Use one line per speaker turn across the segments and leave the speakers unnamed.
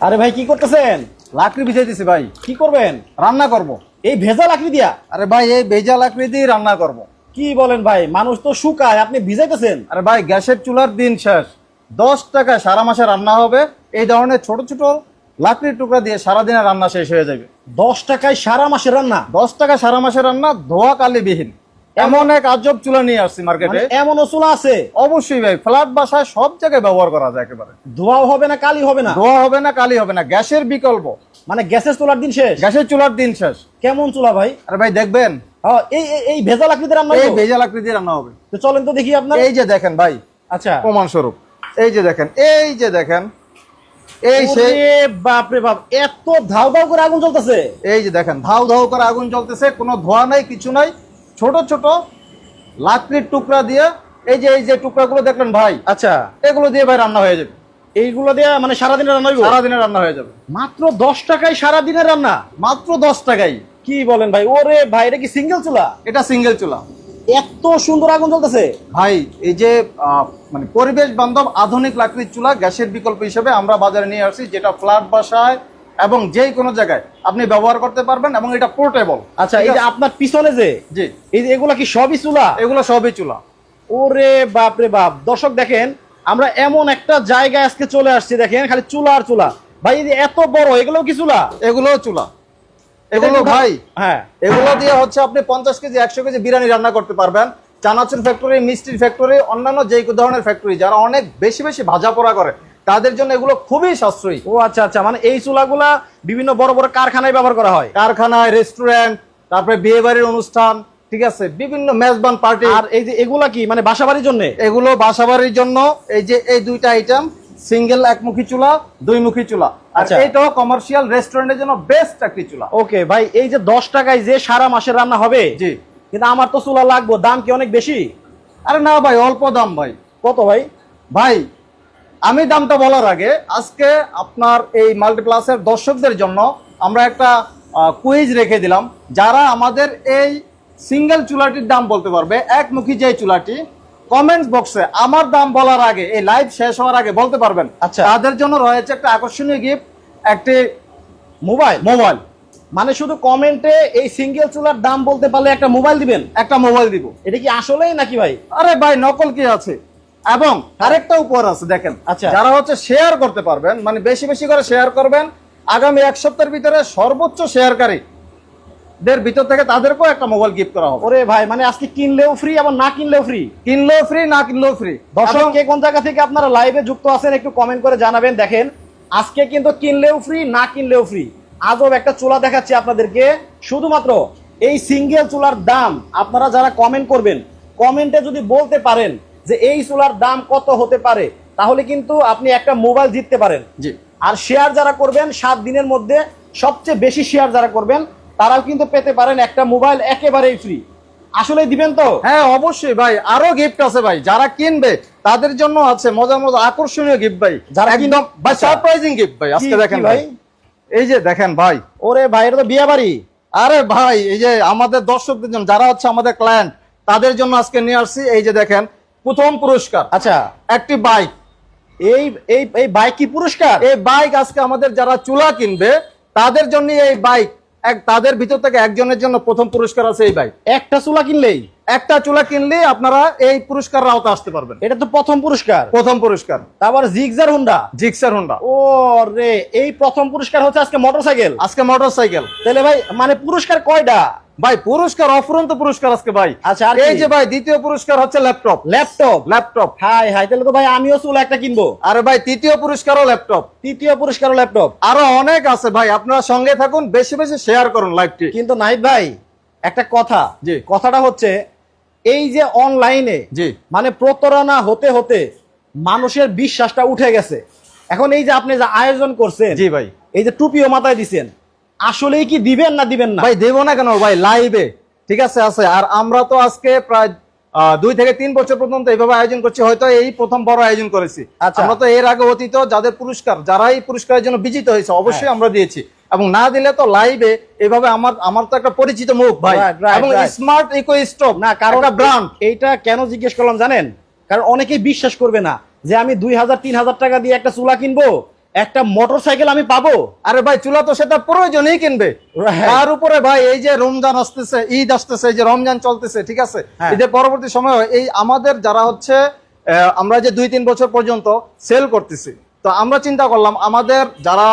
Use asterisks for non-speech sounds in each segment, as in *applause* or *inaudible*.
আরে ভাই কি করতেছেন?
লাকড়ি বিছাইতেছি ভাই।
কি করবেন?
রান্না করব।
এই ভেজা লাকড়ি দিয়া?
আরে ভাই এই ভেজা লাকড়ি দিয়ে রান্না করব।
কি বলেন ভাই মানুষ তো শুকায় আপনি ভিজাইতেছেন?
আরে ভাই গ্যাসের চুলার দিন শেষ। দশ টাকায় সারা মাসে রান্না হবে। এই ধরনের ছোট ছোট লাকড়ির টুকরা দিয়ে সারাদিনের রান্না শেষ হয়ে যাবে।
দশ টাকায় সারা মাসের রান্না?
দশ টাকা সারা মাসের রান্না ধোয়া কালিবিহীন এমন এক আজব চুলা নিয়ে আসছি মার্কেটে
মানে এমনও চুলা আছে?
অবশ্যই ভাই ফ্ল্যাট বাসায় সব জায়গায় ব্যবহার করা যায় একেবারে।
ধোয়াও হবে না কালি হবে না?
ধোয়া হবে না কালি হবে না গ্যাসের বিকল্প।
মানে গ্যাসের চুলার দিন শেষ?
গ্যাসের চুলার দিন শেষ।
কেমন চুলা ভাই?
আরে ভাই দেখবেন?
এই এই- এই ভেজা লাকড়িতে রান্না
এই
হলো?
ভেজা লাকড়ি দিয়ে রান্না হবে।
তো চলেন তো দেখি আপনার।
এই যে দেখেন ভাই
আচ্ছা।
প্রমাণ স্বরূপ এই যে দেখেন এই যে দেখেন এই
ওরে বাপ এত ধাও ধাও করে আগুন জ্বলতেছে।
এই যে দেখেন ধাউ ধাউ করে আগুন জ্বলতেছে কোনো ধোয়া নাই কিছু নাই। ছোট ছোট লাকড়ির টুকরা দিয়ে এই যে এই যে টুকরাগুলো দেখলেন ভাই
আচ্ছা।
এগুলো দিয়ে ভাই রান্না হয়ে যাবে।
এইগুলো দিয়ে মানে সারাদিনের রান্না হইব?
সারাদিনে রান্না হয়ে যাবে।
মাত্র দশ টাকায় সারাদিনের রান্না?
মাত্র দশ টাকাই
কি বলেন ভাই? ওরে ভাই এটা কি সিঙ্গেল চুলা?
এটা সিঙ্গেল চুলা।
এত সুন্দর আগুন জ্বলতেছে।
ভাই এই যে মানে পরিবেশ বান্ধব আধুনিক লাকড়ির চুলা গ্যাসের বিকল্প হিসেবে আমরা বাজারে নিয়ে আসছি যেটা ফ্ল্যাট বাসায় এবং যে কোনো জায়গায় আপনি ব্যবহার করতে পারবেন এবং এটা পোর্টেবল
আচ্ছা এই যে আপনার পিছনে যে
জি।
এই যে এগুলা কি সবই চুলা?
এগুলো সবই চুলা।
ওরে বাপ রে বাপ। দর্শক দেখেন আমরা এমন একটা জায়গায় আজকে চলে আসছি দেখেন খালি চুলা আর চুলা। ভাই এই যে এত বড় এগুলো কি চুলা?
এগুলো চুলা। এগুলো ভাই
হ্যাঁ।
এগুলো দিয়ে হচ্ছে আপনি পঞ্চাশ কেজি একশো কেজি বিরিয়ানি রান্না করতে পারবেন। চানাচুর ফ্যাক্টরি মিষ্টির ফ্যাক্টরি অন্যান্য যে ধরনের ফ্যাক্টরি যারা অনেক বেশি বেশি ভাজা পোড়া করে তাদের জন্য এগুলো খুবই সাশ্রয়ী।
ও আচ্ছা আচ্ছা মানে এই চুলাগুলা বিভিন্ন বড় বড় কারখানায় ব্যবহার করা হয়?
কারখানায় রেস্টুরেন্ট তারপরে বিয়ে বাড়ির অনুষ্ঠান ঠিক আছে? বিভিন্ন মেজবান পার্টি
আর এই যে এগুলা কি মানে বাসাবাড়ির জন্য?
এগুলো বাসাবাড়ির জন্য এই যে এই দুইটা আইটেম সিঙ্গেল একমুখী চুলা দুইমুখী চুলা। আর
আচ্ছা।
এইটাও কমার্শিয়াল রেস্টুরেন্টের জন্য বেস্ট একটি চুলা।
ওকে ভাই এই যে দশ টাকায় যে সারা মাসের রান্না হবে
জি।
কিন্তু আমার তো চুলা লাগবে দাম কি অনেক বেশি?
আরে না ভাই অল্প দাম ভাই।
কত ভাই?
ভাই আমি দামটা বলার আগে আজকে আপনার এই মাল্টিপ্লাসের দর্শকদের জন্য আমরা একটা কুইজ রেখে দিলাম। যারা আমাদের এই সিঙ্গেল চুলাটির দাম বলতে পারবে একমুখী যে চুলাটি কমেন্টস বক্সে আমার দাম বলার আগে এই লাইভ শেষ হওয়ার আগে বলতে পারবেন।
আচ্ছা।
তাদের জন্য রয়েছে একটা আকর্ষণীয় গিফট একটি
মোবাইল
মোবাইল
মানে শুধু কমেন্টে এই সিঙ্গেল চুলার দাম বলতে পারলে একটা মোবাইল দিবেন?
একটা মোবাইল দিব।
এটা কি আসলেই নাকি ভাই?
আরে ভাই নকল কি আছে? এবং আরেকটা উপহার আছে দেখেন।
আচ্ছা।
যারা হচ্ছে শেয়ার করতে পারবেন মানে বেশি বেশি করে শেয়ার করবেন আগামী এক সপ্তাহের ভিতরে সর্বোচ্চ শেয়ারকারী দের ভিতর থেকে তাদেরকেও একটা মোবাইল গিফট করা হবে।
ওরে ভাই মানে আজকে কিনলেও ফ্রি আবার না কিনলেও ফ্রি
কিনলেও ফ্রি না কিনলেও ফ্রি
দর্শক কে কোন জায়গা থেকে আপনারা লাইভে যুক্ত আছেন একটু কমেন্ট করে জানাবেন। দেখেন আজকে কিন্তু কিনলেও ফ্রি না কিনলেও ফ্রি আজব একটা চুলা দেখাচ্ছি আপনাদেরকে। শুধুমাত্র এই সিঙ্গেল চুলার দাম আপনারা যারা কমেন্ট করবেন কমেন্টে যদি বলতে পারেন যে এই চুলার দাম কত হতে পারে তাহলে কিন্তু আপনি একটা মোবাইল জিততে পারেন।
জি।
আর শেয়ার যারা করবেন সাত দিনের মধ্যে সবচেয়ে বেশি শেয়ার যারা করবেন তারাও কিন্তু পেতে পারেন একটা মোবাইল একেবারেই ফ্রি। আসলে দিবেন তো?
হ্যাঁ অবশ্যই ভাই। আরও গিফট আছে ভাই। যারা কিনবে তাদের জন্য আছে মজার মজা আকর্ষণীয় গিফট ভাই।
যারা
একদম ভাই
আচ্ছা।
সারপ্রাইজিং গিফট ভাই। আজকে দেখেন ভাই।
ভাই?
এই যে দেখেন ভাই।
ওরে ভাই এটা তো বিয়ে বাড়ি।
আরে ভাই এই যে আমাদের দর্শকদের জন্য যারা হচ্ছে আমাদের ক্লায়েন্ট তাদের জন্য আজকে নিয়ে আসছি। এই যে দেখেন প্রথম পুরস্কার।
আচ্ছা।
একটি বাইক
এই এই এই বাইক কি পুরস্কার?
এই বাইক আজকে আমাদের যারা চুলা কিনবে তাদের জন্য এই বাইক এক তাদের ভিতর থেকে একজনের জন্য প্রথম পুরস্কার আছে এই বাইক
একটা চুলা কিনলেই?
একটা চুলা কিনলে আপনারা এই পুরস্কার আওতা আসতে পারবেন।
এটা তো প্রথম পুরস্কার।
প্রথম পুরস্কার।
তারপর জিগজার হুন্ডা
জিক্সার হোন্ডা
ও রে এই প্রথম পুরস্কার হচ্ছে আজকে মোটরসাইকেল
আজকে মোটর সাইকেল
তাহলে ভাই মানে পুরস্কার কয়টা?
ভাই পুরস্কার অফুরন্ত পুরস্কার আজকে ভাই।
আচ্ছা, আর
এই যে ভাই দ্বিতীয় পুরস্কার হচ্ছে ল্যাপটপ।
ল্যাপটপ?
ল্যাপটপ।
হাই হাই তাহলে তো ভাই আমিও চুলা একটা কিনবো।
আরে ভাই তৃতীয় পুরস্কারও ল্যাপটপ।
তৃতীয় পুরস্কারও ল্যাপটপ?
আরও অনেক আছে ভাই আপনারা সঙ্গে থাকুন বেশি বেশি শেয়ার করুন লাইভটি
কিন্তু নাহিদ ভাই একটা কথা।
জি।
কথাটা হচ্ছে এই যে অনলাইনে
জি।
মানে প্রতারণা হতে হতে মানুষের বিশ্বাসটা উঠে গেছে। এখন এই যে আপনি যে আয়োজন করছেন
জি ভাই।
এই যে টুপিও মাথায় দিছেন আসলেই কি দিবেন না দিবেন না?
ভাই দেবো না কেন? ভাই লাইভে ঠিক আছে আছে। আর আমরা তো আজকে প্রায় দুই থেকে তিন বছর পর্যন্ত এইভাবে আয়োজন করছি। হয়তো এই প্রথম বড় আয়োজন করেছি।
আচ্ছা।
আমরা তো এর আগে অতীত যাদের পুরস্কার যারা এই পুরস্কারের জন্য বিজিত হয়েছে অবশ্যই
হ্যাঁ।
আমরা দিয়েছি। এবং না দিলে তো লাইভে এইভাবে আমার আমার তো একটা পরিচিত মুখ ভাই। এবং স্মার্ট ইকো স্টপ
না কারণ
ব্র্যান্ড
এইটা কেন জিজ্ঞেস করলাম জানেন? কারণ অনেকেই বিশ্বাস করবে না যে আমি দুই হাজার তিন হাজার টাকা দিয়ে একটা চুলা কিনবো। একটা মোটর সাইকেল আমি পাবো
আরে ভাই চুলা তো সেটা প্রয়োজনই কিনবে তার উপরে ভাই এই যে রমজান আসতেছে ঈদ আসতেছে এই যে রমজান চলতেছে ঠিক আছে
হ্যাঁ।
ঈদের পরবর্তী সময় এই আমাদের যারা হচ্ছে আমরা যে দুই তিন বছর পর্যন্ত সেল করতেছি তো আমরা চিন্তা করলাম আমাদের যারা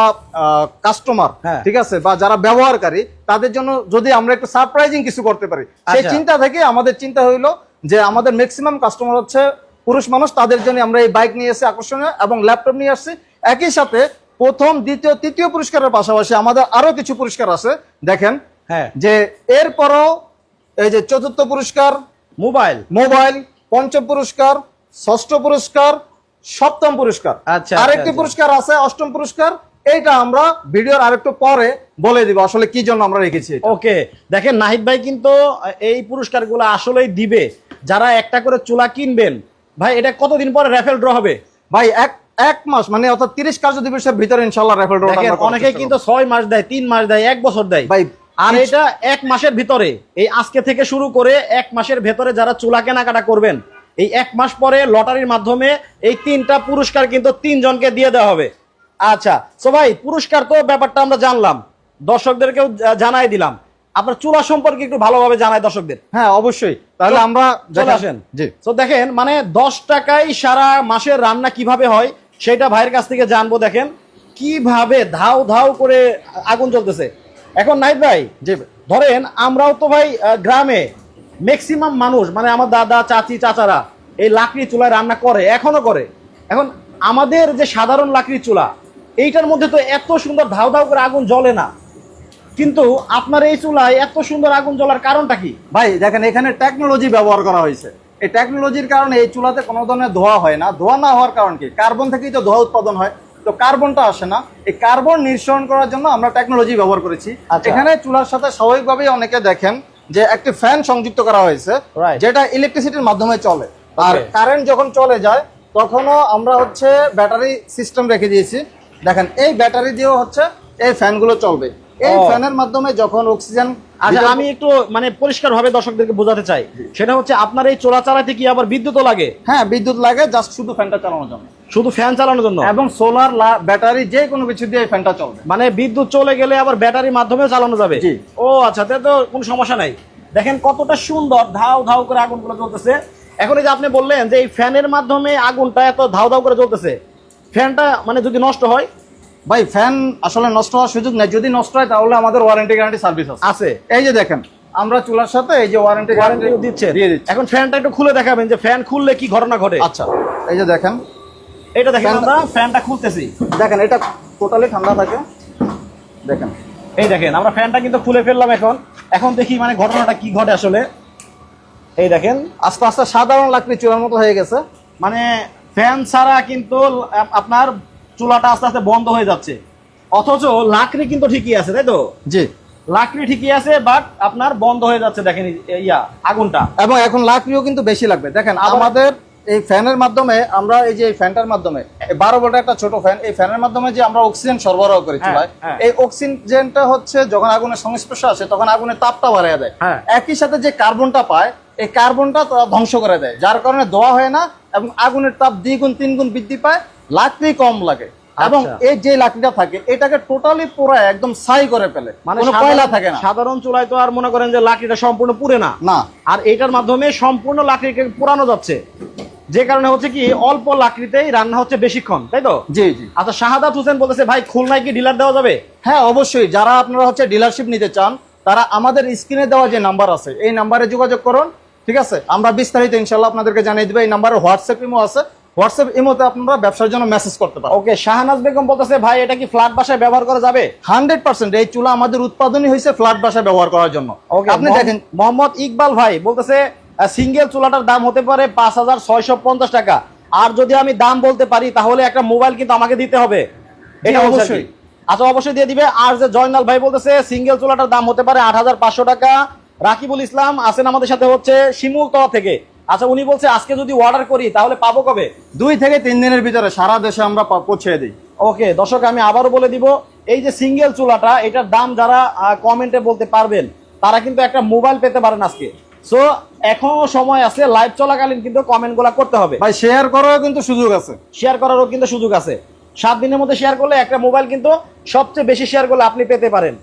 কাস্টমার
হ্যাঁ।
ঠিক আছে বা যারা ব্যবহারকারী তাদের জন্য যদি আমরা একটু সারপ্রাইজিং কিছু করতে পারি সেই
আচ্ছা।
চিন্তা থেকে আমাদের চিন্তা হইল যে আমাদের ম্যাক্সিমাম কাস্টমার হচ্ছে পুরুষ মানুষ তাদের জন্য আমরা এই বাইক নিয়ে এসে আকর্ষণীয় এবং ল্যাপটপ নিয়ে আসছি একই সাথে প্রথম দ্বিতীয় তৃতীয় পুরস্কারের পাশাপাশি আমাদের আরও কিছু পুরস্কার আছে। দেখেন
হ্যাঁ।
যে এরপরও এই যে চতুর্থ পুরস্কার
মোবাইল।
মোবাইল পঞ্চম পুরস্কার ষষ্ঠ পুরস্কার সপ্তম পুরস্কার।
আচ্ছা,
আরেকটি
আচ্ছা।
পুরস্কার আছে অষ্টম পুরস্কার। এইটা আমরা ভিডিওর আরেকটু পরে বলে দিব আসলে কি জন্য আমরা রেখেছি
ওকে দেখেন নাহিদ ভাই কিন্তু এই পুরস্কারগুলো আসলেই দিবে। যারা একটা করে চুলা কিনবেন ভাই এটা কতদিন পরে র্যাফেল ড্র হবে?
ভাই এক এক মাস মানে অর্থাৎ তিরিশ কার্য দিবসের ভিতরে ইনশাল্লাহ
দেখেন অনেকে কিন্তু ছয় মাস দেয় তিন মাস দেয় এক বছর দেয়।
ভাই
আর এটা এক মাসের ভিতরে। এই আজকে থেকে শুরু করে এক মাসের ভেতরে যারা চুলা কেনাকাটা করবেন এই এক মাস পরে লটারির মাধ্যমে এই তিনটা পুরস্কার কিন্তু তিনজনকে দিয়ে দেওয়া হবে। আচ্ছা সো ভাই পুরস্কার তো ব্যাপারটা আমরা জানলাম। দর্শকদেরকেও জানাই দিলাম। আপনার চুলা সম্পর্কে একটু ভালোভাবে জানাই দর্শকদের।
হ্যাঁ অবশ্যই। তাহলে আমরা
চলে আসেন।
জি।
তো দেখেন মানে দশ টাকায় সারা মাসের রান্না কীভাবে হয়? সেটা ভাইয়ের কাছ থেকে জানব, দেখেন। কীভাবে ধাও ধাও করে আগুন জ্বলতেছে। এখন নাইট ভাই,
যে
ধরেন আমরাও তো ভাই গ্রামে ম্যাক্সিমাম মানুষ মানে আমার দাদা, চাচি, চাচারা এই লাকড়ি চুলায় রান্না করে, এখনও করে। এখন আমাদের যে সাধারণ লাকড়ি চুলা, এইটার মধ্যে তো এত সুন্দর ধাও ধাও করে আগুন জ্বলে না। কিন্তু আপনার এই চুলায় এত সুন্দর আগুন জ্বলার কারণটা কি?
ভাই, দেখেন এখানে টেকনোলজি ব্যবহার করা হয়েছে। এই টেকনোলজির কারণে এই চুলাতে কোনো ধরনের ধোয়া হয় না। ধোয়া না হওয়ার কারণ কি? কার্বন থেকেই তো ধোয়া উৎপাদন হয়। তো কার্বনটা আসে না। এই কার্বন নিঃসরণ করার জন্য আমরা টেকনোলজি ব্যবহার করেছি।
আচ্ছা।
এখানে চুলার সাথে স্বাভাবিকভাবেই অনেকে দেখেন যে একটি ফ্যান সংযুক্ত করা হয়েছে. যেটা ইলেকট্রিসিটির মাধ্যমে চলে। আর কারেন্ট যখন চলে যায় তখনও আমরা হচ্ছে ব্যাটারি সিস্টেম রেখে দিয়েছি। দেখেন এই ব্যাটারি দিয়েও হচ্ছে এই ফ্যানগুলো চলবে। এই
ও।
ফ্যানের মাধ্যমে যখন অক্সিজেন
আচ্ছা আমি একটু মানে পরিষ্কার ভাবে দর্শকদেরকে বোঝাতে চাই সেটা হচ্ছে আপনার এই চালাতে কি আবার বিদ্যুৎও লাগে?
হ্যাঁ বিদ্যুৎ লাগে জাস্ট শুধু ফ্যানটা চালানোর জন্য।
শুধু ফ্যান চালানোর জন্য?
এবং সোলার ব্যাটারি যে কোনো কিছু দিয়ে ফ্যানটা চলবে।
মানে বিদ্যুৎ চলে গেলে আবার ব্যাটারির মাধ্যমে চালানো যাবে? ও আচ্ছা তাহলে তো কোনো সমস্যা নাই। দেখেন কতটা সুন্দর ধাও ধাও করে আগুনগুলো জ্বলতেছে। এখন এই যে আপনি বললেন যে এই ফ্যানের মাধ্যমে আগুনটা এত ধাও ধাও করে জ্বলতেছে ফ্যানটা মানে যদি নষ্ট হয়
ভাই ফ্যান আসলে নষ্ট হওয়ার সুযোগ নেই। যদি নষ্ট হয় তাহলে আমাদের ওয়ারেন্টি গ্যারান্টি সার্ভিস আছে। এই যে দেখেন আমরা চুলার সাথে এই যে ওয়ারেন্টি
ওয়ারেন্টি
গ্যারান্টি
দিচ্ছে
দিয়ে দিচ্ছি।
এখন ফ্যানটা একটু খুলে দেখাবেন যে ফ্যান খুললে কি ঘটনা ঘটে।
আচ্ছা এই যে দেখেন।
এটা দেখেন আমরা ফ্যানটা খুলতেছি।
দেখেন এটা টোটালি ঠান্ডা থাকে। দেখেন।
এই দেখেন আমরা ফ্যানটা কিন্তু খুলে ফেললাম এখন। এখন দেখি মানে ঘটনাটা কি ঘটে আসলে। এই দেখেন।
আস্তে আস্তে সাধারণ লাকড়ি চুলার মতো হয়ে গেছে।
মানে ফ্যান ছাড়া কিন্তু আপনার চুলাটা আস্তে আস্তে বন্ধ হয়ে যাচ্ছে। অথচ লাকড়ি কিন্তু ঠিকই আছে তাই তো?
জি।
লাকড়ি ঠিকই আছে বাট আপনার বন্ধ হয়ে যাচ্ছে দেখেন ইয়া আগুনটা।
এবং এখন লাকড়িও কিন্তু বেশি লাগবে। দেখেন আমাদের এই ফ্যানের মাধ্যমে আমরা এই যে এই ফ্যানটার মাধ্যমে বারো ভোল্টের একটা ছোট ফ্যান এই ফ্যানের মাধ্যমে যে আমরা অক্সিজেন সরবরাহ করি
হ্যাঁ,
চুলায়
হ্যাঁ।
এই অক্সিজেনটা হচ্ছে যখন আগুনের সংস্পর্শ আসে তখন আগুনের তাপটা বাড়িয়ে দেয়।
হ্যাঁ।
একই সাথে যে কার্বনটা পায় এই কার্বনটা ধ্বংস করে দেয় যার কারণে ধোয়া হয় না এবং আগুনের তাপ দ্বিগুণ তিনগুণ বৃদ্ধি পায় লাকড়ি কম লাগে। এবং
আচ্ছা।
এই যে লাকড়িটা থাকে এটাকে টোটালি পুরো একদম ছাই করে ফেলে।
মানে
কয়লা থাকে না।
সাধারণ চুলায় তো আর মনে করেন যে লাকড়িটা সম্পূর্ণ পুড়ে না।
না।
আর এটার মাধ্যমে সম্পূর্ণ লাকড়িকে পোড়ানো যাচ্ছে। যে কারণে হচ্ছে কি অল্প লাকড়িতেই রান্না হচ্ছে বেশিক্ষণ তাই তো?
জি জি।
আচ্ছা শাহাদাত হোসেন বলতেছে ভাই খুলনায় কি ডিলার দেওয়া যাবে?
হ্যাঁ অবশ্যই। যারা আপনারা হচ্ছে ডিলারশিপ নিতে চান তারা আমাদের স্ক্রিনে দেওয়া যে নাম্বার আছে এই নাম্বারে যোগাযোগ করুন ঠিক আছে? আমরা বিস্তারিত ইনশাল্লাহ আপনাদেরকে জানিয়ে দেবো এই নাম্বারে হোয়াটসঅ্যাপ ইমো আছে। হোয়াটসঅ্যাপ ইমোতে আপনারা ব্যবসার জন্য মেসেজ করতে পারেন।
ওকে শাহনাজ বেগম বলতেছে ভাই এটা কি ফ্ল্যাট বাসায় ব্যবহার করা যাবে?
হান্ড্রেড পার্সেন্ট এই চুলা আমাদের উৎপাদনই হয়েছে ফ্ল্যাট বাসায় ব্যবহার করার জন্য।
ওকে
আপনি দেখেন
মোহাম্মদ ইকবাল ভাই বলতেছে সিঙ্গেল চুলাটার দাম হতে পারে পাঁচ হাজার ছয়শো পঞ্চাশ টাকা। আর যদি আমি দাম বলতে পারি তাহলে একটা মোবাইল কিন্তু আমাকে দিতে হবে। এটা অবশ্যই
অবশ্যই।
আচ্ছা অবশ্যই দিয়ে দিবে। আর যে জয়নাল ভাই বলতেছে সিঙ্গেল চুলাটার দাম হতে পারে আট হাজার পাঁচশো টাকা। রাকিবুল ইসলাম আছেন আমাদের সাথে হচ্ছে শিমুলতলা থেকে। আচ্ছা উনি বলছে আজকে যদি অর্ডার করি তাহলে পাবো কবে?
দুই থেকে তিন দিনের ভিতরে সারা দেশে আমরা পৌঁছে দিই।
ওকে দর্শক আমি আবারও বলে দিব এই যে সিঙ্গেল চুলাটা এটার দাম যারা কমেন্টে বলতে পারবেন তারা কিন্তু একটা মোবাইল পেতে পারেন আজকে। সো এখনও সময় আছে লাইভ চলাকালীন কিন্তু কমেন্ট কমেন্টগুলো করতে হবে।
ভাই শেয়ার করারও কিন্তু সুযোগ আছে।
শেয়ার করারও কিন্তু সুযোগ আছে। সাত দিনের মধ্যে শেয়ার করলে একটা মোবাইল কিন্তু সবচেয়ে বেশি শেয়ার করলে আপনি পেতে পারেন।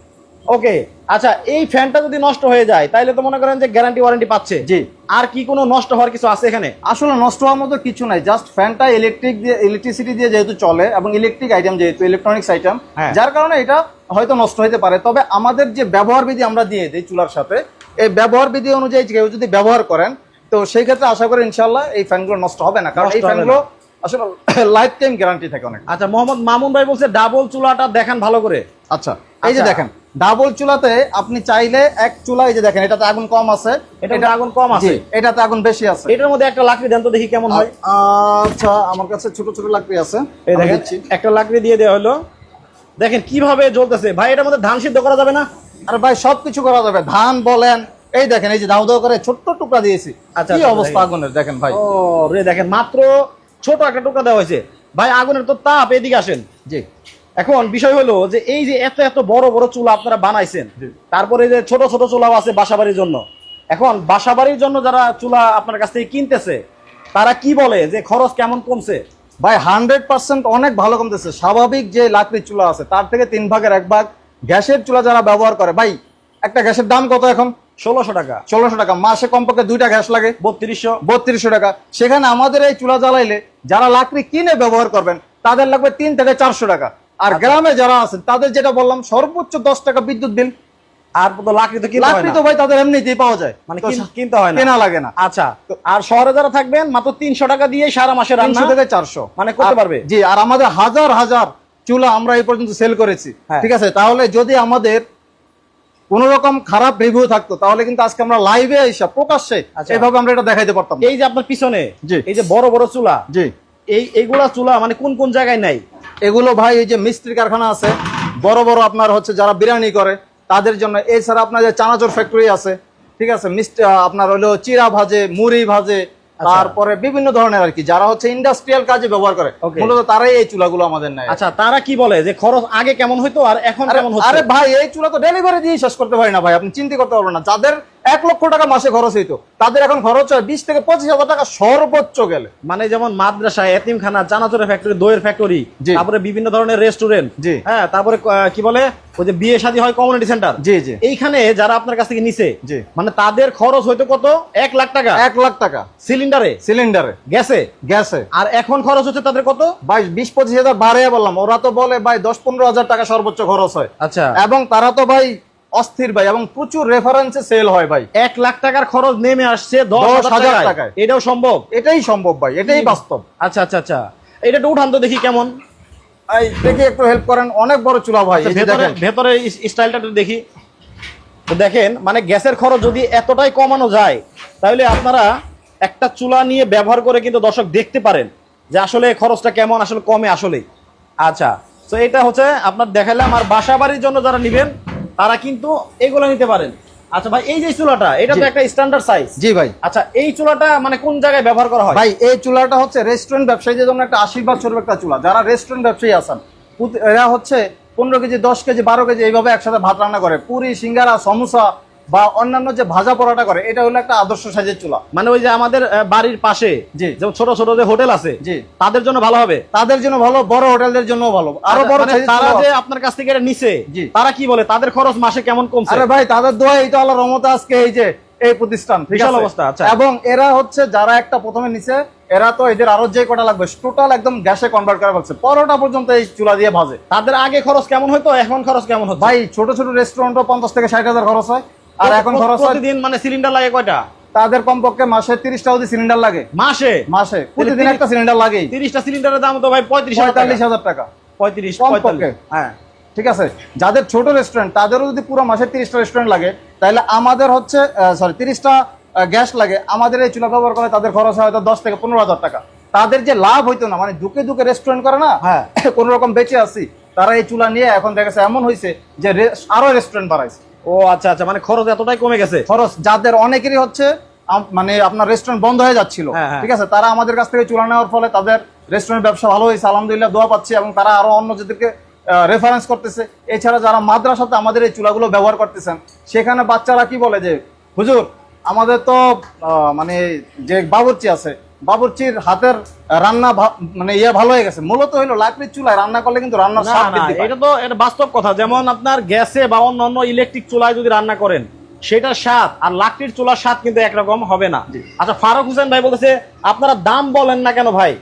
ওকে আচ্ছা এই ফ্যানটা যদি নষ্ট হয়ে যায় তাহলে তো মনে করেন যে গ্যারান্টি ওয়ারেন্টি পাচ্ছে।
জি।
আর কি কোনো নষ্ট হওয়ার কিছু আছে এখানে?
আসলে নষ্ট হওয়ার মতো কিছু নাই জাস্ট ফ্যানটা ইলেকট্রিক দিয়ে ইলেকট্রিসিটি দিয়ে যেহেতু চলে এবং ইলেকট্রিক আইটেম যেহেতু ইলেকট্রনিক্স আইটেম
হ্যাঁ।
যার কারণে এটা হয়তো নষ্ট হতে পারে। তবে আমাদের যে ব্যবহার বিধি আমরা দিয়ে দিই চুলার সাথে এই ব্যবহার বিধি অনুযায়ী কেউ যদি ব্যবহার করেন তো সেই ক্ষেত্রে আশা করি ইনশাল্লাহ এই ফ্যানগুলো নষ্ট হবে না। কারণ এই ফ্যানগুলো আসলে লাইফ টাইম গ্যারান্টি থাকে অনেক।
আচ্ছা মোহাম্মদ মামুন ভাই বলছে ডাবল চুলাটা দেখান ভালো করে।
আচ্ছা এই যে
আচ্ছা।
দেখেন ডাবল চুলাতে আপনি চাইলে এক চুলা এই যে দেখেন এটাতে আগুন কম আছে।
এটাতে আগুন কম আছে।
এটাতে আগুন বেশি আছে।
এটার মধ্যে একটা লাকড়ি দেন তো দেখি কেমন হয়।
আচ্ছা আমার কাছে ছোট ছোট লাকড়ি আছে।
এই দেখেন একটা লাকড়ি দিয়ে দেওয়া হলো। দেখেন কীভাবে জ্বলতেছে। ভাই এটার মধ্যে ধান সিদ্ধ করা যাবে না?
আর ভাই সবকিছু করা যাবে। ধান বলেন এই দেখেন এই যে দাও দাও করে ছোট্ট টুকরা দিয়েছি।
আচ্ছা,
কি
আচ্ছা,
অবস্থা আগুনের দেখেন ভাই।
ও রে দেখেন মাত্র ছোট একটা টুকরা দেওয়া হয়েছে। ভাই আগুনের তো তাপ এদিকে আসেন।
জি।
এখন বিষয় হলো যে এই যে এত এত বড় বড় চুলা আপনারা বানাইছেন তারপরে যে ছোট ছোট চুলাও আছে বাসাবাড়ির জন্য। এখন বাসাবাড়ির জন্য যারা চুলা আপনার কাছ থেকে কিনতেছে তারা কি বলে যে খরচ কেমন কমছে?
ভাই হান্ড্রেড পার্সেন্ট অনেক ভালো কমতেছে। স্বাভাবিক যে লাকড়ির চুলা আছে তার থেকে তিন ভাগের এক ভাগ গ্যাসের চুলা যারা ব্যবহার করে। ভাই একটা গ্যাসের দাম কত এখন?
ষোলোশো টাকা।
ষোলোশো টাকা। মাসে কমপক্ষে দুইটা গ্যাস লাগে।
বত্রিশশো।
বত্রিশশো টাকা। সেখানে আমাদের এই চুলা জ্বালাইলে যারা লাকড়ি কিনে ব্যবহার করবেন তাদের লাগবে তিন থেকে চারশো টাকা। আর গ্রামে যারা আছেন তাদের যেটা বললাম সর্বোচ্চ দশ টাকা বিদ্যুৎ বিল।
আর তো লাকড়ি তো কিনতে
লাকড়ি তো ভাই তাদের এমনিতেই পাওয়া যায়।
মানে কিনতে হয় না।
কেনা লাগে না।
আচ্ছা। আর শহরে যারা থাকবেন মাত্র তিনশো টাকা দিয়ে সারা মাসে রান্না।
থেকে চারশো।
মানে করতে পারবে?
জি আর আমাদের হাজার হাজার চুলা আমরা এই পর্যন্ত সেল করেছি।
হ্যাঁ।
ঠিক আছে? তাহলে যদি আমাদের কোন রকম খারাপ রিভিউ থাকতো তাহলে কিন্তু আজকে আমরা লাইভে এসে প্রকাশ্যে
আচ্ছা।
এইভাবে আমরা এটা দেখাইতে পারতাম
এই যে আপনার পিছনে। এই যে বড় বড় চুলা
জি।
এই এইগুলা চুলা মানে কোন কোন জায়গায় নাই?
এগুলো ভাই এই যে মিস্ত্রি কারখানা আছে বড় বড় আপনার হচ্ছে যারা বিরিয়ানি করে তাদের জন্য এছাড়া আপনার যে চানাচুর ফ্যাক্টরি আছে ঠিক আছে আপনার হলো চিরা ভাজে মুড়ি ভাজে
আচ্ছা।
তারপরে বিভিন্ন ধরনের আর কি যারা হচ্ছে ইন্ডাস্ট্রিয়াল কাজে ব্যবহার করে. মূলত তারাই এই চুলাগুলো আমাদের নেয়
আচ্ছা তারা কি বলে যে খরচ আগে কেমন হইতো আর এখন কেমন হচ্ছে
আরে ভাই এই চুলা তো ডেলিভারি দিয়ে শেষ করতে পারি না ভাই আপনি চিন্তা করতে পারবেন না যাদের এক লক্ষ টাকা মাসে খরচ হইতো। তাদের এখন খরচ হয় বিশ থেকে পঁচিশ হাজার টাকা সর্বোচ্চ গেলে।
মানে যেমন মাদ্রাসা এতিমখানা চানাচুরের ফ্যাক্টরি দইয়ের ফ্যাক্টরি তারপরে বিভিন্ন ধরনের রেস্টুরেন্ট
জি।
হ্যাঁ তারপরে কি বলে? ওই যে বিয়ে শাদী হয় কমিউনিটি সেন্টার
জি জি।
এইখানে যারা আপনার কাছ থেকে নিছে
জি।
মানে তাদের খরচ হইতো কত? এক লাখ টাকা।
এক লাখ টাকা।
সিলিন্ডারে
সিলিন্ডারে
গ্যাসে
গ্যাসে
আর এখন খরচ হচ্ছে তাদের কত?
বাইশ বিশ পঁচিশ হাজার বাড়ে বললাম। ওরা তো বলে ভাই দশ পনেরো হাজার টাকা সর্বোচ্চ খরচ হয়।
আচ্ছা।
এবং তারা তো ভাই অস্থির ভাই এবং প্রচুর রেফারেন্সে সেল হয় ভাই।
এক লাখ টাকার খরচ নেমে আসছে দশ হাজার টাকায়। এটাও সম্ভব?
এটাই সম্ভব ভাই এটাই বাস্তব।
আচ্ছা আচ্ছা আচ্ছা। এটা উঠান তো দেখি কেমন।
এই দেখি একটু হেল্প করেন অনেক বড় চুলা ভাই
ভেতরে
দেখেন।
ভেতরে স্টাইলটা একটু দেখি। তো দেখেন মানে গ্যাসের খরচ যদি এতটাই কমানো যায় তাহলে আপনারা একটা চুলা নিয়ে ব্যবহার করে কিন্তু দর্শক দেখতে পারেন যে আসলে খরচটা কেমন আসলে কমে আসলে আচ্ছা তো এটা হচ্ছে আপনার দেখালাম আর বাসা বাড়ির জন্য যারা নেবেন তারা কিন্তু এগুলো নিতে পারেন। আচ্ছা ভাই এই যে চুলাটা এটা তো একটা স্ট্যান্ডার্ড সাইজ
জি ভাই।
আচ্ছা এই চুলাটা মানে কোন জায়গায় ব্যবহার করা হয়?
ভাই এই চুলাটা হচ্ছে রেস্টুরেন্ট ব্যবসায়ীদের জন্য একটা আশীর্বাদ স্বরূপ একটা চুলা। যারা রেস্টুরেন্ট ব্যবসায়ী আছেন এরা হচ্ছে পনেরো কেজি দশ কেজি বারো কেজি এইভাবে একসাথে ভাত রান্না করে। পুরি সিঙ্গারা সমোসা বা অন্যান্য যে ভাজা পরোটা করে এটা হলো একটা আদর্শ সাইজের চুলা।
মানে ওই যে আমাদের বাড়ির পাশে
জি।
যেমন ছোট ছোট যে হোটেল আছে
জি।
তাদের জন্য ভালো হবে?
তাদের জন্য ভালো বড় হোটেলদের জন্য ভালো। আরও বড়
মানে তারা যে আপনার কাছ থেকে এটা নিছে
জি।
তারা কি বলে? তাদের খরচ মাসে কেমন কমছে?
আরে ভাই তাদের দোয়া এই তো আল্লাহ রহমতে আজকে এই যে এই প্রতিষ্ঠান
বিশাল অবস্থা, আচ্ছা।
এবং এরা হচ্ছে যারা একটা প্রথমে নিছে এরা তো এদের আরও যে কটা লাগবে টোটাল একদম গ্যাসে কনভার্ট করে ফেলছে। পরোটা পর্যন্ত এই চুলা দিয়ে ভাজে।
তাদের আগে খরচ কেমন হতো এখন খরচ কেমন হতো
ভাই ছোট ছোট রেস্টুরেন্টও পঞ্চাশ থেকে ষাট হাজার খরচ হয়। আর এখন খরচ
প্রতিদিন মানে সিলিন্ডার লাগে কয়টা?
তাদের কমপক্ষে মাসে তিরিশটা অবধি সিলিন্ডার লাগে।
মাসে?
মাসে। প্রতিদিন একটা সিলিন্ডার লাগেই।
তিরিশটা সিলিন্ডারের দাম তো ভাই পঁয়ত্রিশ
পঁয়তাল্লিশ হাজার টাকা।
পঁয়ত্রিশ। পঁয়তাল্লিশ। হ্যাঁ।
ঠিক আছে? যাদের ছোট রেস্টুরেন্ট তাদেরও যদি পুরো মাসে তিরিশটা রেস্টুরেন্ট লাগে তাহলে আমাদের হচ্ছে সরি তিরিশটা গ্যাস লাগে আমাদের এই চুলা ব্যবহার করে তাদের খরচ হয় হয়তো দশ থেকে পনেরো হাজার টাকা। তাদের যে লাভ হইতো না মানে দুকে দুকে রেস্টুরেন্ট করে না
হ্যাঁ। *coughs*
কোন রকম বেঁচে আসি তারা এই চুলা নিয়ে এখন দেখেছে এমন হয়েছে যে আরও রেস্টুরেন্ট বাড়াইছে।
ও আচ্ছা আচ্ছা মানে খরচ এতটাই কমে গেছে?
খরচ যাদের অনেকেরই হচ্ছে মানে আপনার রেস্টুরেন্ট বন্ধ হয়ে যাচ্ছিল।
হ্যাঁ, হ্যাঁ।
ঠিক আছে? তারা আমাদের কাছ থেকে চুলা নেওয়ার ফলে তাদের রেস্টুরেন্ট ব্যবসা ভালো হয়েছে আলহামদুলিল্লাহ দোয়া পাচ্ছে এবং তারা আরও অন্য যাদেরকে রেফারেন্স করতেছে। এছাড়া যারা মাদ্রাসাতে আমাদের এই চুলাগুলো ব্যবহার করতেছেন সেখানে বাচ্চারা কি বলে যে হুজুর আমাদের তো আহ, মানে যে বাবুর্চি আছে বাবুর্চির হাতের রান্না মানে ইয়ে ভালো হয়ে গেছে। মূলত হলো লাকড়ির চুলায় রান্না করলে কিন্তু রান্নার
না
স্বাদ
না
বৃদ্ধি।
এটা তো এটা বাস্তব কথা। যেমন আপনার গ্যাসে বা অন্য ইলেকট্রিক চুলায় যদি রান্না করেন সেটার স্বাদ আর লাকড়ির চুলার স্বাদ কিন্তু একরকম হবে না। আচ্ছা ফারুক হোসেন ভাই বলতেছে আপনারা দাম বলেন না কেন ভাই?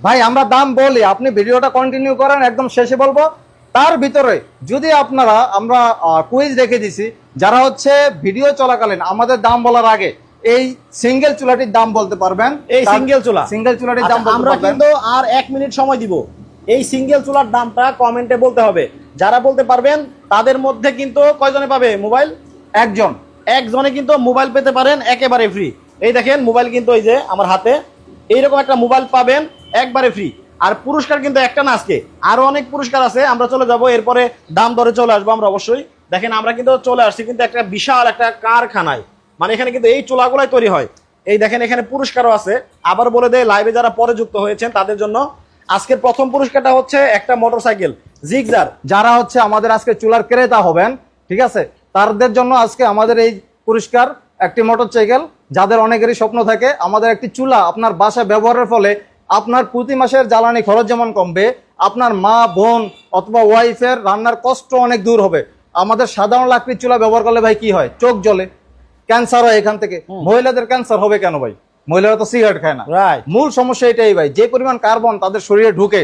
ভাই আমরা দাম বলি। আপনি ভিডিওটা কন্টিনিউ করেন একদম শেষে বলব। তার ভিতরে যদি আপনারা আমরা কুইজ রেখে দিছি যারা হচ্ছে ভিডিও চলাকালীন আমাদের দাম বলার আগে এই সিঙ্গেল চুলাটির দাম বলতে পারবেন?
এই সিঙ্গেল চুলা।
সিঙ্গেল চুলাটির দাম
আচ্ছা, আমরা কিন্তু আর এক মিনিট সময় দিব। এই সিঙ্গেল চুলার দামটা কমেন্টে বলতে হবে। যারা বলতে পারবেন তাদের মধ্যে কিন্তু কয়জনে পাবে মোবাইল?
একজন।
একজনে কিন্তু মোবাইল পেতে পারেন একেবারে ফ্রি এই দেখেন মোবাইল কিন্তু এই যে আমার হাতে। এইরকম একটা মোবাইল পাবেন একবারে ফ্রি আর পুরস্কার কিন্তু একটা না আজকে। আরও অনেক পুরস্কার আছে আমরা চলে যাব। এরপরে দাম দরে চলে আসব আমরা অবশ্যই। দেখেন আমরা কিন্তু চলে আসছি কিন্তু একটা বিশাল একটা কারখানায়। মানে এখানে কিন্তু এই চুলাগুলাই তৈরি হয়। এই দেখেন এখানে পুরস্কারও আছে। আবার বলে দেয়, লাইভে যারা পরে যুক্ত হয়েছেন, তাদের জন্য আজকের প্রথম পুরস্কারটা হচ্ছে একটা মোটরসাইকেল, জিগজার,
যারা হচ্ছে আমাদের আজকে চুলার ক্রেতা হবেন, ঠিক আছে? তাদের জন্য আজকে আমাদের এই পুরস্কার একটি মোটরসাইকেল, যাদের অনেকেরই স্বপ্ন থাকে, আমাদের একটি চুলা আপনার বাসায় ব্যবহারের ফলে আপনার প্রতি মাসের জ্বালানি খরচ যেমন কমবে, আপনার মা, বোন অথবা ওয়াইফের রান্নার কষ্ট অনেক দূর হবে। আমাদের সাধারণ লাকড়ির চুলা ব্যবহার করলে ভাই কি হয়? চোখ জ্বলে। ক্যান্সার হয় এখান থেকে। মহিলাদের ক্যান্সার হবে কেন ভাই? মহিলারা তো সিগারেট খায় না। মূল সমস্যা এটাই ভাই যে পরিমাণ কার্বন তাদের শরীরে ঢুকে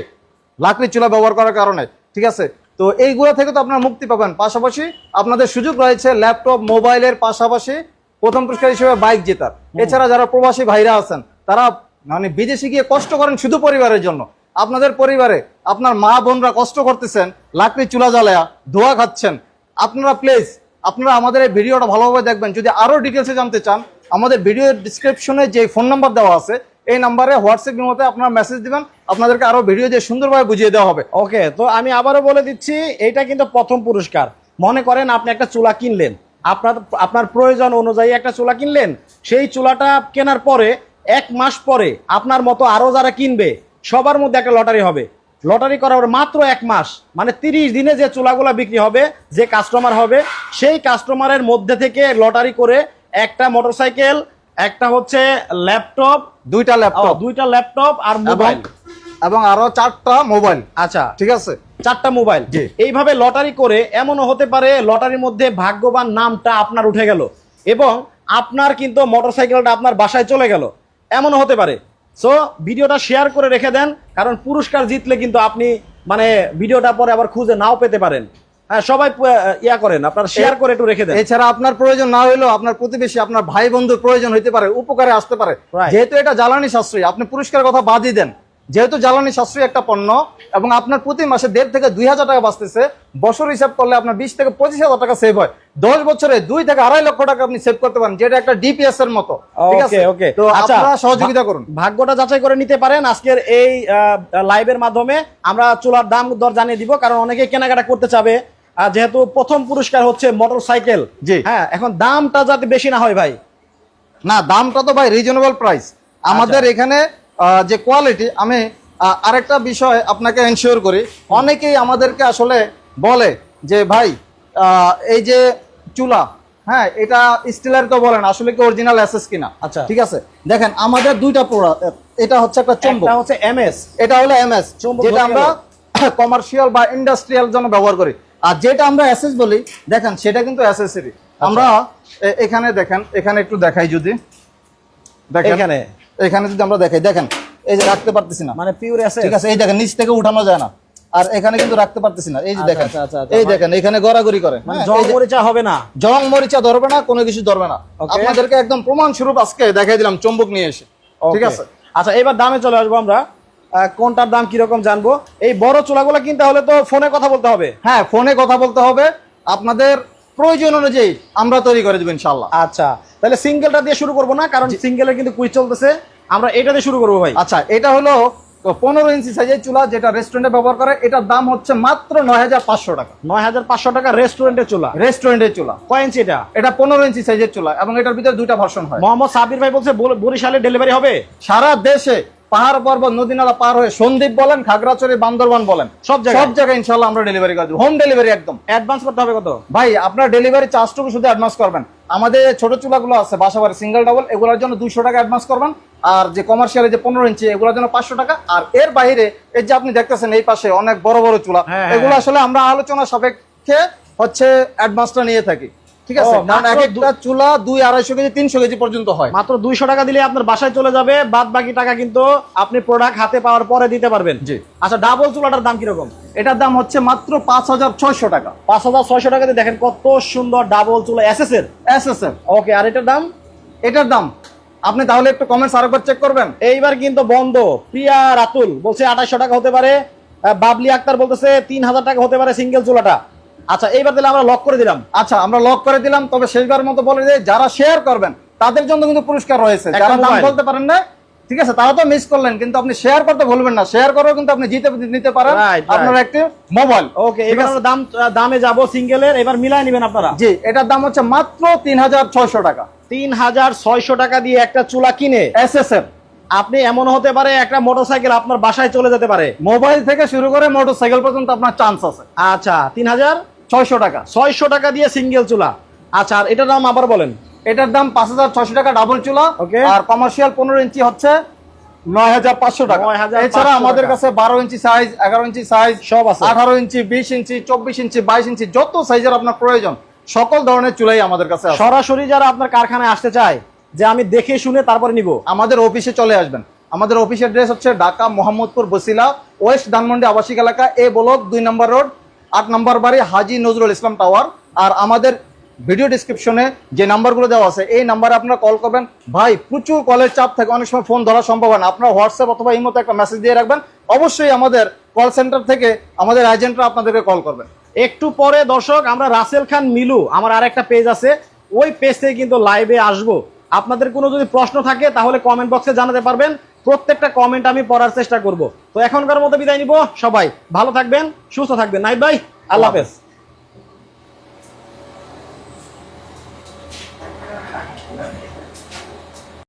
লাকড়ির চুলা ব্যবহার করার কারণে ঠিক আছে? তো এইগুলো থেকে তো আপনারা মুক্তি পাবেন। পাশাপাশি আপনাদের সুযোগ রয়েছে ল্যাপটপ মোবাইলের পাশাপাশি প্রথম পুরস্কার হিসেবে বাইক জেতার। এছাড়া যারা প্রবাসী ভাইরা আছেন তারা মানে বিদেশে গিয়ে কষ্ট করেন শুধু পরিবারের জন্য। আপনাদের পরিবারে আপনার মা বোনরা কষ্ট করতেছেন লাকড়ির চুলা জ্বালায়া ধোয়া খাচ্ছেন। আপনারা প্লিজ আপনারা আমাদের এই ভিডিওটা ভালোভাবে দেখবেন। যদি আরও ডিটেলসে জানতে চান, আমাদের ভিডিও ডিসক্রিপশনে যে ফোন নাম্বার দেওয়া আছে, এই নাম্বারে হোয়াটসঅ্যাপ মধ্যে আপনারা মেসেজ দিবেন, আপনাদেরকে আরও ভিডিও দিয়ে সুন্দরভাবে বুঝিয়ে দেওয়া হবে।
ওকে তো আমি আবারও বলে দিচ্ছি, এইটা কিন্তু প্রথম পুরস্কার। মনে করেন আপনি একটা চুলা কিনলেন। আপনার আপনার প্রয়োজন অনুযায়ী একটা চুলা কিনলেন। সেই চুলাটা কেনার পরে, এক মাস পরে আপনার মতো আরও যারা কিনবে, সবার মধ্যে একটা লটারি হবে। লটারি করার মাত্র এক মাস মানে তিরিশ দিনে যে চুলাগুলা বিক্রি হবে যে কাস্টমার হবে সেই কাস্টমারের মধ্যে থেকে লটারি করে একটা মোটরসাইকেল একটা হচ্ছে ল্যাপটপ
দুইটা ল্যাপটপ
দুইটা ল্যাপটপ আর মোবাইল
এবং আরও চারটা মোবাইল
আচ্ছা।
ঠিক আছে?
চারটা মোবাইল এইভাবে লটারি করে এমনও হতে পারে লটারির মধ্যে ভাগ্যবান নামটা আপনার উঠে গেল। এবং আপনার কিন্তু মোটরসাইকেলটা আপনার বাসায় চলে গেল। এমনও হতে পারে। সো ভিডিওটা শেয়ার করে রেখে দেন কারণ পুরস্কার জিতলে কিন্তু আপনি মানে ভিডিওটা পরে আবার খুঁজে নাও পেতে পারেন। হ্যাঁ সবাই ইয়া করেন আপনার শেয়ার করে একটু রেখে দেন।
এছাড়া আপনার প্রয়োজন না হলেও আপনার প্রতিবেশী আপনার ভাই বন্ধুর প্রয়োজন হইতে পারে উপকারে আসতে পারে. যেহেতু এটা জ্বালানি সাশ্রয়ী আপনি পুরস্কার কথা বাদই দেন। যেহেতু জ্বালানি সাশ্রয়ী একটা পণ্য এবং আপনার প্রতি মাসে দেড় থেকে দুই হাজার টাকা বাঁচতেছে বছর হিসাব করলে আপনার বিশ থেকে পঁচিশ হাজার টাকা সেভ হয়। দশ বছরে দুই থেকে আড়াই লক্ষ টাকা আপনি সেভ করতে পারেন যেটা একটা ডিপিএস এর মতো। ঠিক আছে? তো আপনারা সহযোগিতা করুন।
ভাগ্যটা যাচাই করে নিতে পারেন। আজকের এই লাইভের মাধ্যমে আমরা চুলার দাম দর জানিয়ে দিব কারণ অনেকে কেনাকাটা করতে চাবে। আর যেহেতু প্রথম পুরস্কার হচ্ছে মোটর সাইকেল
জি।
হ্যাঁ এখন দামটা যাতে বেশি না হয় ভাই।
না দামটা তো ভাই রিজনেবল প্রাইস আমাদের এখানে আহ, যে কোয়ালিটি আমি আরেকটা বিষয় আপনাকে এনশিওর করি। অনেকেই আমাদেরকে আসলে বলে যে ভাই এই যে চুলা হ্যাঁ এটা স্টিলের তো বলেন আসলে কি অরিজিনাল অ্যাসেস কিনা?
আচ্ছা।
ঠিক আছে? দেখেন আমাদের দুইটা এটা হচ্ছে একটা চুম্বক।
একটা হচ্ছে এমএস
এটা হলো এমএস
চুম্বক
যেটা আমরা কমার্শিয়াল *coughs* বা ইন্ডাস্ট্রিয়াল জন্য ব্যবহার করি। আর যেটা আমরা অ্যাসেস বলি দেখেন সেটা কিন্তু অ্যাসেসরি
আচ্ছা।
আমরা এখানে দেখেন এখানে একটু দেখাই যদি। দেখেন।
এখানে।
এখানে যদি আমরা দেখাই দেখেন এই যে রাখতে পারতেছি না।
মানে পিওর আছে
ঠিক আছে এই দেখেন নিচ থেকে উঠানো যায় না। আর এখানে কিন্তু রাখতে পারতেছি না। এই যে
আচ্ছা,
দেখেন
আচ্ছা, আচ্ছা।
এই দেখেন এখানে গড়াগড়ি করে।
মানে
হ্যাঁ,
জং মরিচা হবে না।
জং মরিচা ধরবে না কোনো কিছু ধরবে না। আপনাদেরকে একদম প্রমাণ স্বরূপ আজকে দেখাই দিলাম চম্বুক নিয়ে এসে। ঠিক আছে?
আচ্ছা এবার দামে চলে আসব আমরা। কোনটার দাম কীরকম জানব? এই বড় চুলাগুলো কিনতে হলে তো ফোনে কথা বলতে হবে।
হ্যাঁ ফোনে কথা বলতে হবে। আপনাদের প্রয়োজন অনুযায়ী আমরা তৈরি করে দেবো ইনশাল্লাহ
আচ্ছা তাহলে সিঙ্গেলটা দিয়ে শুরু করব না কারণ সিঙ্গেলের কিন্তু কুইজ চলতেছে। আমরা এটা দিয়ে শুরু করব ভাই।
আচ্ছা এটা হলো পনেরো ইঞ্চি সাইজের চুলা যেটা রেস্টুরেন্টে ব্যবহার করে এটার দাম হচ্ছে মাত্র নয় হাজার পাঁচশো টাকা।
নয় হাজার পাঁচশো টাকা রেস্টুরেন্টের চুলা?
রেস্টুরেন্টের চুলা।
কয় ইঞ্চি এটা?
এটা পনেরো ইঞ্চি সাইজের চুলা এবং এটার ভিতরে দুইটা ভার্সন হয়।
মোহাম্মদ সাবির ভাই বলছে বল- বরিশালে ডেলিভারি হবে?
সারা দেশে পাহাড় পর্বত নদী নালা পার হয়ে সন্দীপ বলেন খাগড়াছড়ি বান্দরবান বলেন
সব জায়গায়?
সব জায়গায় ইনশাল্লাহ আমরা ডেলিভারি করে দেবো। হোম ডেলিভারি একদম।
অ্যাডভান্স করতে হবে কত?
ভাই আপনার ডেলিভারি চার্জটুকু শুধু অ্যাডভান্স করবেন। আমাদের ছোট চুলাগুলো আছে বাসাবাড়ি সিঙ্গেল ডাবল এগুলোর জন্য দুশো টাকা অ্যাডভান্স করবেন। আর যে কমার্শিয়াল যে পনেরো ইঞ্চি এগুলোর জন্য পাঁচশো টাকা। আর এর বাইরে এই যে আপনি দেখতেছেন এই পাশে অনেক বড় বড় চুলা
হ্যাঁ, হ্যাঁ,
এগুলো
হ্যাঁ।
আসলে আমরা আলোচনা সাপেক্ষে হচ্ছে অ্যাডভান্সটা নিয়ে থাকি। ঠিক আছে? কারণ এক একটা চুলা দুই আড়াইশো কেজি তিনশো কেজি পর্যন্ত হয়।
মাত্র দুইশো টাকা দিলে আপনার বাসায় চলে যাবে বাদ বাকি টাকা কিন্তু আপনি প্রোডাক্ট হাতে পাওয়ার পরে দিতে পারবেন।
জি।
আচ্ছা ডাবল চুলাটার দাম কীরকম?
এটার দাম হচ্ছে মাত্র পাঁচ হাজার ছয়শো টাকা।
পাঁচ হাজার ছয়শো টাকাতে দেখেন কত সুন্দর ডাবল চুলা এসএস এর।
এস এস এর।
ওকে আর এটার দাম?
এটার দাম? আপনি তাহলে একটু কমেন্টস আরেকবার চেক করবেন।
এইবার কিন্তু বন্ধ। প্রিয়া রাতুল বলছে আঠাশশো টাকা হতে পারে। বাবলি আক্তার বলতেছে তিন হাজার টাকা হতে পারে সিঙ্গেল চুলাটা। আচ্ছা এইবার দিলে আমরা লক করে দিলাম।
আচ্ছা আমরা লক করে দিলাম তবে শেষবার মতো বলে যে যারা শেয়ার করবেন তাদের জন্য কিন্তু পুরস্কার রয়েছে। যারা
মোবাইল।
বলতে পারেন না ঠিক আছে তারা তো মিস করলেন কিন্তু আপনি শেয়ার করতে ভুলবেন না। শেয়ার করেও কিন্তু আপনি জিতে নিতে পারেন. আপনার একটি মোবাইল
ওকে এবার আমরা দাম দামে যাব সিঙ্গেলের এবার মিলাই নেবেন আপনারা।
জি এটার দাম হচ্ছে মাত্র তিন হাজার ছয়শো টাকা।
তিন হাজার ছয়শো টাকা দিয়ে একটা চুলা কিনে
এস
আপনি এমন হতে পারে একটা মোটরসাইকেল আপনার বাসায় চলে যেতে পারে।
মোবাইল থেকে শুরু করে মোটর সাইকেল পর্যন্ত আপনার চান্স আছে।
আচ্ছা তিন হাজার?
ছয়শো টাকা।
ছয়শো টাকা দিয়ে সিঙ্গেল চুলা। আচ্ছা আর এটার দাম আবার বলেন।
এটার দাম পাঁচ হাজার ছয়শো টাকা ডাবল চুলা।
Okay.
আর কমার্শিয়াল পনেরো ইঞ্চি হচ্ছে নয় হাজার পাঁচশো টাকা।
9,500
এছাড়া আমাদের কাছে বারো ইঞ্চি সাইজ এগারো ইঞ্চি সাইজ
সব আছে।
আঠারো ইঞ্চি বিশ ইঞ্চি চব্বিশ ইঞ্চি বাইশ ইঞ্চি যত সাইজের আপনার প্রয়োজন সকল ধরনের চুলাই আমাদের কাছে
সরাসরি যারা আপনার কারখানায় আসতে চায় যে আমি দেখে শুনে তারপরে নিব
আমাদের অফিসে চলে আসবেন। আমাদের অফিসের ড্রেস হচ্ছে ঢাকা মোহাম্মদপুর বসিলা ওয়েস্ট ধানমন্ডি আবাসিক এলাকা এ ব্লক দুই নম্বর রোড আট নম্বর বাড়ি হাজি নজরুল ইসলাম টাওয়ার। আর আমাদের ভিডিও ডিসক্রিপশনে যে নাম্বারগুলো দেওয়া আছে, এই নাম্বারে আপনারা কল করবেন। ভাই, প্রচুর কলের চাপ থাকে, অনেক সময় ফোন ধরা সম্ভব হয় না। আপনারা হোয়াটসঅ্যাপ অথবা এই মতো একটা মেসেজ দিয়ে রাখবেন। অবশ্যই আমাদের কল সেন্টার থেকে আমাদের এজেন্টরা আপনাদেরকে কল করবেন
একটু পরে দর্শক, আমরা রাসেল খান মিলু, আমার আর একটা পেজ আছে। ওই পেজ থেকে কিন্তু লাইভে আসব। আপনাদের কোনো যদি প্রশ্ন থাকে, তাহলে কমেন্ট বক্সে জানাতে পারবেন। প্রত্যেকটা কমেন্ট আমি পড়ার চেষ্টা করব। তো এখনকার মতো বিদায় নিব সবাই। ভালো থাকবেন, সুস্থ থাকবেন। নাই ভাই, আল্লাহ হাফেজ।